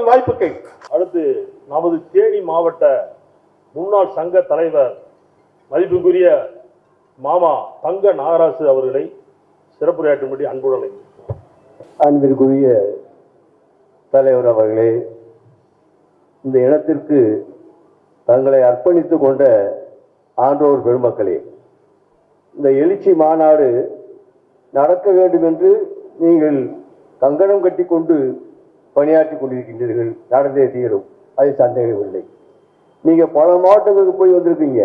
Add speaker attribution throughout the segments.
Speaker 1: உங்கள் வாய்ப்புக்கு அடுத்து நமது தேனி மாவட்ட முன்னாள் சங்க தலைவர் மதிப்புக்குரிய மாமா தங்க நாகராசு அவர்களை சிறப்புரையாற்றும்படி அன்புடன் அழைக்கிறேன்.
Speaker 2: அன்பிற்குரிய தலைவர் அவர்களே இந்த இனத்திற்கு தங்களை அர்ப்பணித்துக் கொண்ட ஆன்றோர் பெருமக்களே இந்த எழுச்சி மாநாடு நடக்க வேண்டும் என்று நீங்கள் கங்கணம் கட்டிக்கொண்டு பணியாற்றி கொண்டிருக்கின்றீர்கள். நடந்தே தீரும். அது சந்தேகமில்லை நீங்கள் பல மாவட்டங்களுக்கு போய் வந்திருக்கீங்க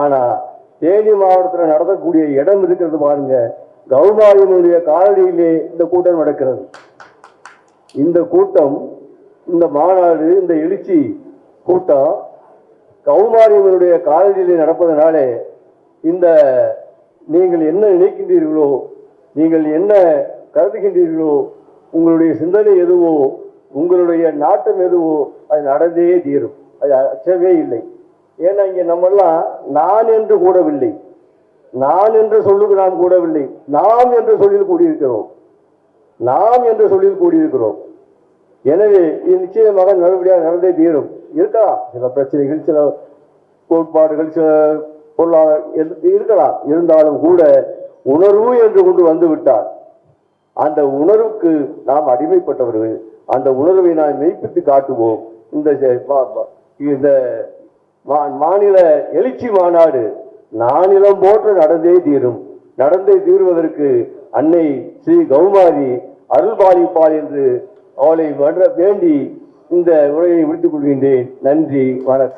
Speaker 2: ஆனால் தேனி மாவட்டத்தில் நடத்தக்கூடிய இடம் இருக்கிறது பாருங்க. கௌமாரியனுடைய காலடியிலே இந்த கூட்டம் நடக்கிறது. இந்த கூட்டம் இந்த மாநாடு இந்த எழுச்சி கூட்டம் கௌமாரியனுடைய காலடியிலே நடப்பதனாலே இந்த நீங்கள் என்ன நினைக்கின்றீர்களோ நீங்கள் என்ன கருதுகின்றீர்களோ உங்களுடைய சிந்தனை எதுவோ உங்களுடைய நாட்டம் எதுவோ அது நடந்தே தீரும். அது அச்சவே இல்லை. ஏன்னா இங்கே நம்மெல்லாம் நான் என்று கூடவில்லை. நான் என்று சொல்லுக்கு நாம் கூடவில்லை. நாம் என்று சொல்லில் கூடியிருக்கிறோம். நாம் என்று சொல்லில் கூடியிருக்கிறோம். எனவே இது நிச்சயமாக நல்லபடியாக நடந்தே தீரும். இருக்கலாம். சில பிரச்சனைகள் சில கோட்பாடுகள் சில பொருளாதார இருக்கலாம். இருந்தாலும் கூட உணர்வு என்று கொண்டு வந்து விட்டார் அந்த உணர்வுக்கு நாம் அடிமைப்பட்டவர்கள். அந்த உணர்வை நாம் மெய்ப்பித்து காட்டுவோம். இந்த இந்த மாநில எழுச்சி மாநாடு நானிலம் போன்று நடந்தே தீரும். நடந்தே தீருவதற்கு அன்னை ஸ்ரீ கௌமாரி அருள்பாலிப்பாள் என்று அவளை வேண்டி இந்த உரையை விடுத்துக் கொள்கின்றேன். நன்றி வணக்கம்.